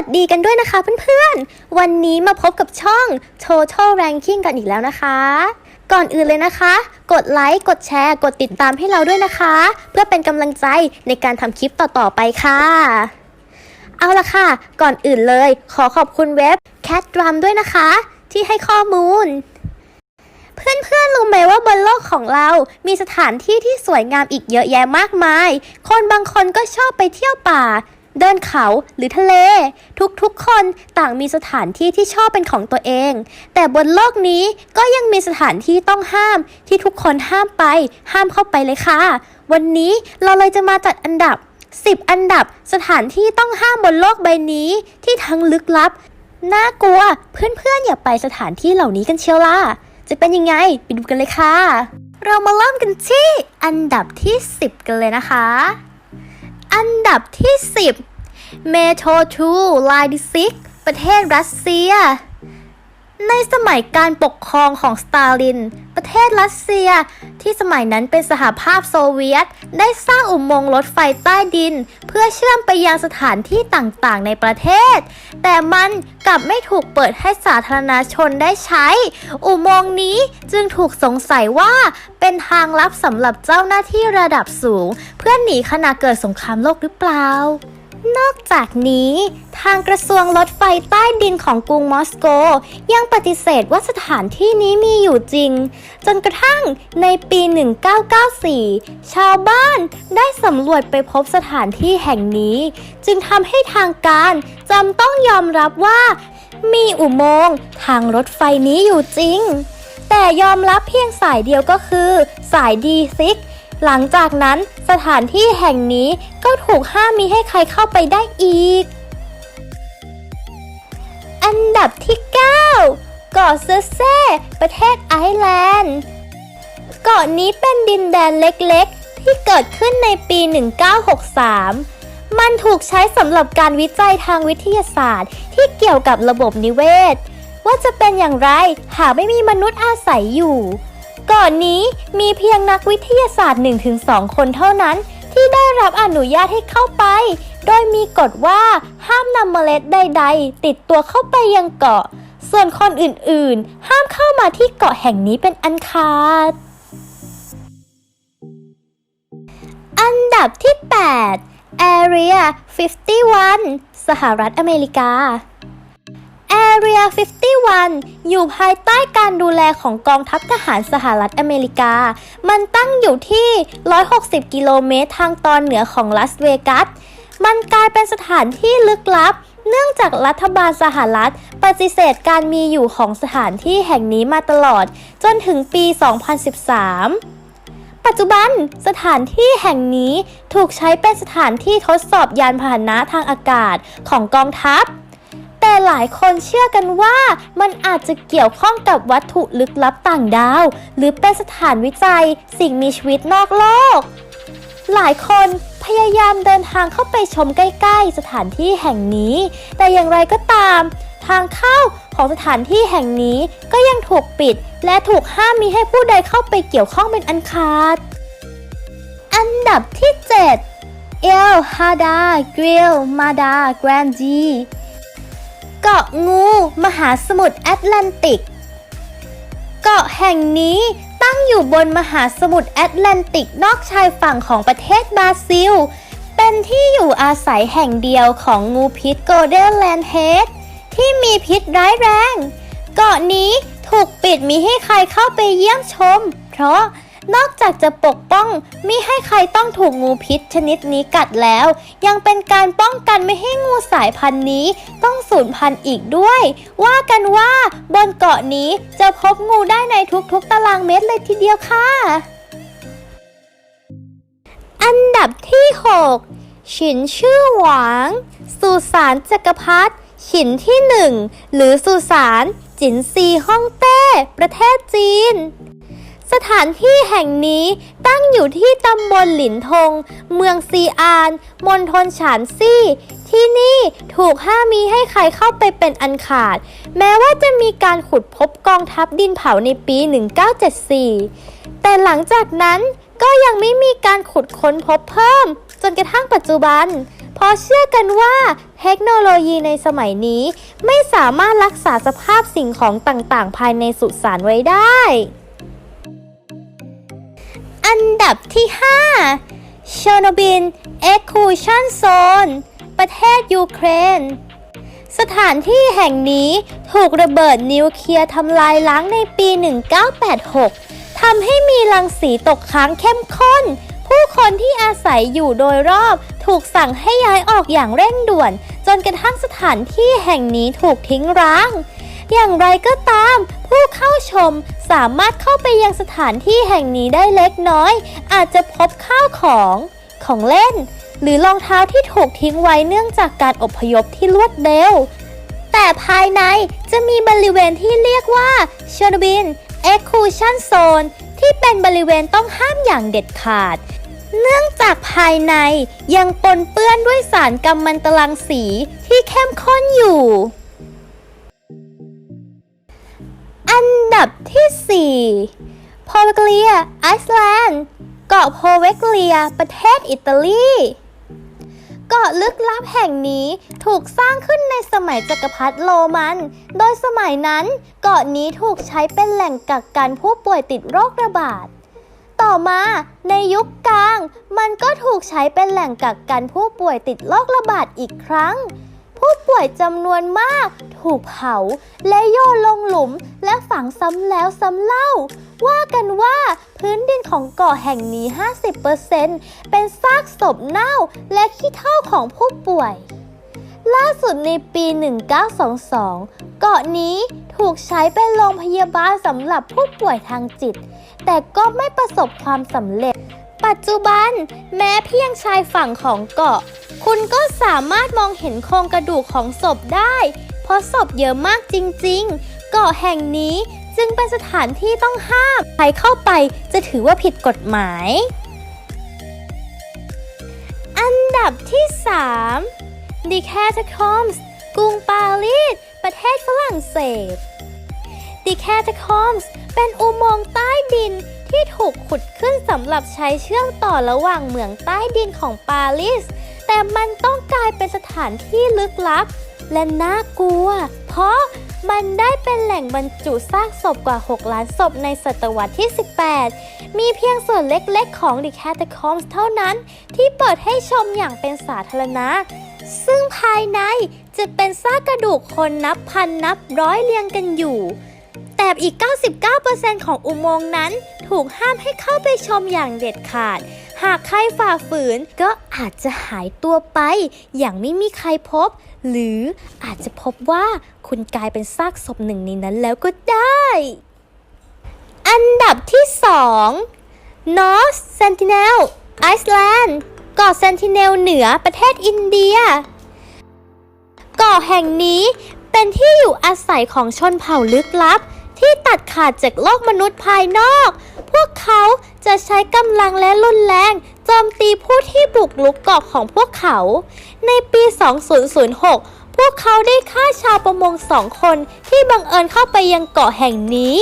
วัสดีกันด้วยนะคะเพื่อนๆ วันนี้มาพบกับช่อง Total Ranking กันอีกแล้วนะคะ ก่อนอื่นเลยนะคะ กดไลค์ กดแชร์ กดติดตามให้เราด้วยนะคะ เพื่อเป็นกำลังใจในการทำคลิปต่อๆไปค่ะ เอาละค่ะ ก่อนอื่นเลย ขอขอบคุณเว็บ Cat Drum ด้วยนะคะ ที่ให้ข้อมูล เพื่อนๆ รู้ไหมว่าบนโลกของเรา มีสถานที่ที่สวยงามอีกเยอะแยะมากมาย คนบางคนก็ชอบไปเที่ยวป่า เดินเขาหรือทะเล ทุกๆคนต่างมีสถานที่ที่ชอบเป็นของตัวเอง แต่บนโลกนี้ก็ยังมีสถานที่ต้องห้ามที่ทุกคนห้ามไป ห้ามเข้าไปเลยค่ะ วันนี้เราเลยจะมาจัดอันดับ 10 อันดับสถานที่ต้องห้ามบนโลกใบนี้ที่ทั้งลึกลับ น่ากลัวเพื่อนๆออย่าไปสถานที่เหล่านี้กันเชียวล่ะ จะเป็นยังไงไปดูกันเลยค่ะ เรามาเริ่มกันที่อันดับที่ 10 กันเลยนะคะ อันดับที่ 10 เมโทรทูไลดิซิก ประเทศรัสเซีย ในสมัยการปกครองของสตาลิน ประเทศรัสเซียที่สมัยนั้นเป็นสหภาพโซเวียต ได้สร้างอุโมงค์รถไฟใต้ดิน เพื่อเชื่อมไปยังสถานที่ต่างๆ ในประเทศ แต่มันกลับไม่ถูกเปิดให้สาธารณชนได้ใช้ อุโมงค์นี้จึงถูกสงสัยว่าเป็นทางลับสำหรับเจ้าหน้าที่ระดับสูง เพื่อหนีขณะเกิดสงครามโลกหรือเปล่า นอกจากนี้ทางกระทรวงรถไฟใต้ดินของกรุงมอสโก ยังปฏิเสธว่าสถานที่นี้มีอยู่จริง จนกระทั่งในปี 1994 ชาวบ้านได้สำรวจไปพบสถานที่แห่งนี้ จึงทำให้ทางการจำต้องยอมรับว่ามีอุโมงค์ทางรถไฟนี้อยู่จริง แต่ยอมรับเพียงสายเดียวก็คือ สายดีซิก หลังจากนั้นสถานที่แห่งนี้ก็ถูกห้ามมีให้ใครเข้าไปได้อีก อันดับที่ 9 เกาะเซเซประเทศไอร์แลนด์ เกาะนี้เป็นดินแดนเล็กๆ ที่เกิดขึ้นในปี 1963 มันถูกใช้สำหรับการวิจัยทางวิทยาศาสตร์ ที่เกี่ยวกับระบบนิเวศ ว่าจะเป็นอย่างไรหากไม่มีมนุษย์อาศัยอยู่ กาะนนี้มีเพียงนักวิทยาศาสตร์ 1-2 คนเท่านั้น ที่ได้รับอนุญาตให้เข้าไป โดยมีกฎว่าห้ามนำเมล็ดใด ๆ ติดตัวเข้าไปยังเกาะ ส่วนคนอื่นๆ ห้ามเข้ามาที่เกาะแห่งนี้เป็นอันขาด อันดับที่ 8 Area 51 สหรัฐอเมริกา Area 51 อยู่ภายใต้การดูแลของกองทัพทหารสหรัฐอเมริกา มันตั้งอยู่ที่ 160 กิโลเมตรทางตอนเหนือของลาสเวกัส มันกลายเป็นสถานที่ลึกลับ เนื่องจากรัฐบาลสหรัฐปฏิเสธการมีอยู่ของสถานที่แห่งนี้มาตลอด จนถึงปี 2013ปัจจุบันสถานที่แห่งนี้ถูกใช้เป็นสถานที่ทดสอบยานพาหนะทางอากาศของกองทัพ แต่หลายคนเชื่อกันว่ามันอาจจะเกี่ยวข้องกับวัตถุลึกลับต่างดาว หรือเป็นสถานวิจัยสิ่งมีชีวิตนอกโลก หลายคนพยายามเดินทางเข้าไปชมใกล้ ๆ สถานที่แห่งนี้ แต่อย่างไรก็ตาม ทางเข้าของสถานที่แห่งนี้ก็ยังถูกปิด และถูกห้ามมีให้ผู้ใดเข้าไปเกี่ยวข้องเป็นอันขาด อันดับที่ 7 เอลฮาดากริลมาดาแกรนจี เกาะงู มหาสมุทรแอตแลนติก เกาะแห่งนี้ตั้งอยู่บนมหาสมุทรแอตแลนติกนอกชายฝั่งของประเทศบราซิล เป็นที่อยู่อาศัยแห่งเดียวของงูพิษโกลเด้นแลนเฮดที่มีพิษร้ายแรง เกาะนี้ถูกปิดมิให้ใครเข้าไปเยี่ยมชม เพราะ นอกจากจะปกป้องมิให้ใครต้องถูกงูพิษชนิดนี้กัดแล้ว ยังเป็นการป้องกันไม่ให้งูสายพันธุ์นี้ต้องสูญพันธุ์อีกด้วย ว่ากันว่าบนเกาะนี้จะพบงูได้ในทุกๆ ตารางเมตรเลยทีเดียวค่ะ อันดับที่ 6 ฉินชื่อหวาง สุสานจักรพรรดิฉินที่หนึ่งหรือสุสานจินซีฮ่องเต้ ประเทศจีน สถานที่แห่งนี้ตั้งอยู่ที่ตำบลหลินทง เมืองซีอานมณฑลฉานซี่ ที่นี่ถูกห้ามมีให้ใครเข้าไปเป็นอันขาด แม้ว่าจะมีการขุดพบกองทัพดินเผาในปี 1974 แต่หลังจากนั้นก็ยังไม่มีการขุดค้นพบเพิ่ม จนกระทั่งปัจจุบัน เพราะเชื่อกันว่าเทคโนโลยีในสมัยนี้ ไม่สามารถรักษาสภาพสิ่งของต่างๆ ภายในสุสานไว้ได้ อันดับที่ 5 เชอร์โนบิลเอ็กคูชันโซน ประเทศยูเครน สถานที่แห่งนี้ถูกระเบิดนิวเคลียร์ทำลายล้างในปี 1986 ทำให้มีรังสีตกค้างเข้มข้น ผู้คนที่อาศัยอยู่โดยรอบถูกสั่งให้ย้ายออกอย่างเร่งด่วน จนกระทั่งสถานที่แห่งนี้ถูกทิ้งร้าง อย่างไรก็ตาม ผู้เข้าชมสามารถเข้าไปยังสถานที่แห่งนี้ได้เล็กน้อย อาจจะพบข้าวของของเล่น หรือรองเท้าที่ถูกทิ้งไว้เนื่องจากการอพยพที่รวดเร็ว แต่ภายในจะมีบริเวณที่เรียกว่าเชอร์บิน Exclusion Zone ที่เป็นบริเวณต้องห้ามอย่างเด็ดขาด เนื่องจากภายในยังปนเปื้อนด้วยสารกัมมันตรังสีที่เข้มข้นอยู่ ดับที่ 4 โพเวกเลียไอซ์แลนด์ เกาะโพเวกเลีย ประเทศอิตาลี เกาะลึกลับแห่งนี้ถูกสร้างขึ้นในสมัยจักรพรรดิโรมัน โดยสมัยนั้นเกาะนี้ถูกใช้เป็นแหล่งกักกันผู้ป่วยติดโรคระบาด ต่อมาในยุคกลาง มันก็ถูกใช้เป็นแหล่งกักกันผู้ป่วยติดโรคระบาดอีกครั้ง ผู้ป่วยจำนวนมาก ถูกเผา และโยนลงหลุม และฝังซ้ำแล้วซ้ำเล่า ว่ากันว่าพื้นดินของเกาะแห่งนี้ 50%เป็นซากศพเน่าและขี้เถ้าของผู้ป่วย ล่าสุดในปี 1922 เกาะนี้ถูกใช้เป็นโรงพยาบาลสำหรับผู้ป่วยทางจิต แต่ก็ไม่ประสบความสำเร็จ ปัจจุบันแม้เพียงชายฝั่งของเกาะ คุณก็สามารถมองเห็นโครงกระดูกของศพได้ เพราะศพเยอะมากจริงๆ เกาะแห่งนี้จึงเป็นสถานที่ต้องห้าม ใครเข้าไปจะถือว่าผิดกฎหมาย อันดับที่ 3 The Catacombs กรุงปารีส ประเทศฝรั่งเศส The Catacombs เป็นอุโมงค์ใต้ดิน ที่ถูกขุดขึ้นสำหรับใช้เชื่อมต่อระหว่างเหมืองใต้ดินของปารีส แต่มันต้องกลายเป็นสถานที่ลึกลับ และน่ากลัว เพราะมันได้เป็นแหล่งบรรจุซากศพกว่า 6 ล้านศพในศตวรรษที่ 18 มีเพียงส่วนเล็กๆ ของ The Catacombs เท่านั้น ที่เปิดให้ชมอย่างเป็นสาธารณะ ซึ่งภายในจะเป็นซากกระดูกคนนับพันนับร้อยเรียงกันอยู่ แต่อีก 99%ของอุโมงค์นั้น ถูกห้ามให้เข้าไปชมอย่างเด็ดขาด หากใครฝ่าฝืนก็อาจจะหายตัวไป อย่างไม่มีใครพบ หรืออาจจะพบว่าคุณกลายเป็นซากศพหนึ่งในนั้นแล้วก็ได้ อันดับที่ 2 North Sentinel Iceland เกาะเซนติเนลเหนือประเทศอินเดีย เกาะแห่งนี้เป็นที่อยู่อาศัยของชนเผ่าลึกลับ ที่ตัดขาดจากโลกมนุษย์ภายนอก พวกเขาจะใช้กำลังและรุนแรงโจมตีผู้ที่บุกลุกเกาะของพวกเขา ในปี 2006 พวกเขาได้ฆ่าชาวประมงสองคนที่บังเอิญเข้าไปยังเกาะแห่งนี้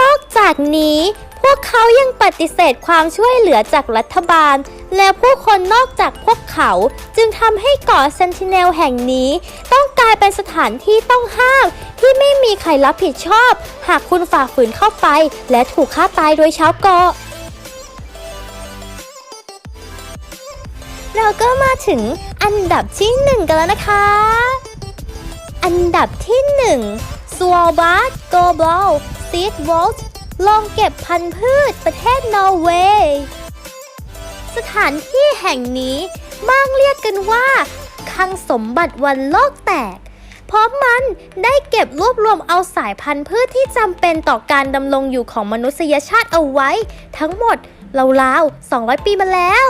นอกจากนี้ พวกเขายังปฏิเสธความช่วยเหลือจากรัฐบาล และผู้คนนอกจากพวกเขาจึงทำให้เกาะเซนติเนลแห่งนี้ ต้องกลายเป็นสถานที่ต้องห้าม ที่ไม่มีใครรับผิดชอบ หากคุณฝ่าฝืนเข้าไป และถูกฆ่าตายโดยชาวเกาะเราก็มาถึงอันดับที่หนึ่งกันแล้วนะคะ อันดับที่หนึ่ง s w a b a r d Global Seed Vault ลองเก็บพันธุ์พืชประเทศนอร์เวย์ สถานที่แห่งนี้บ้างเรียกกันว่าคลังสมบัติวันโลกแตก เพราะมันได้เก็บรวบรวมเอาสายพันธุ์พืชที่จำเป็นต่อการดำรงอยู่ของมนุษยชาติเอาไว้ ทั้งหมดราวๆ 200 ปีมาแล้ว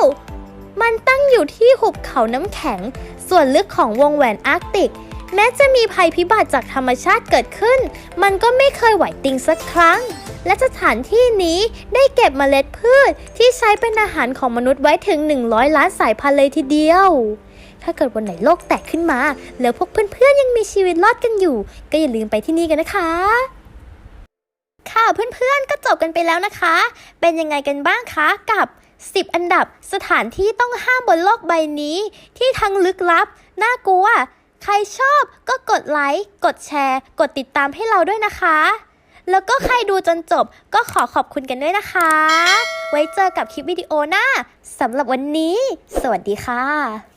มันตั้งอยู่ที่หุบเขาน้ำแข็ง ส่วนลึกของวงแหวนอาร์กติก แม้จะมีภัยพิบัติจากธรรมชาติเกิดขึ้น มันก็ไม่เคยไหวติงสักครั้ง และสถานที่นี้ได้เก็บเมล็ดพืชที่ใช้เป็นอาหารของมนุษย์ไว้ถึง 100 ล้านสายพันธุ์เลยทีเดียว ถ้าเกิดวันไหนโลกแตกขึ้นมา แล้วพวกเพื่อนๆยังมีชีวิตรอดกันอยู่ ก็อย่าลืมไปที่นี่กันนะคะค่ะเพื่อนๆ ก็จบกันไปแล้วนะคะ เป็นยังไงกันบ้างคะกับ 10 อันดับสถานที่ต้องห้ามบนโลกใบนี้ ที่ทั้งลึกลับ น่ากลัว ใครชอบก็กดไลค์ กดแชร์ กดติดตามให้เราด้วยนะคะ แล้วก็ใครดูจนจบก็ขอขอบคุณกันด้วยนะคะ ไว้เจอกับคลิปวิดีโอหน้าสำหรับวันนี้ สวัสดีค่ะ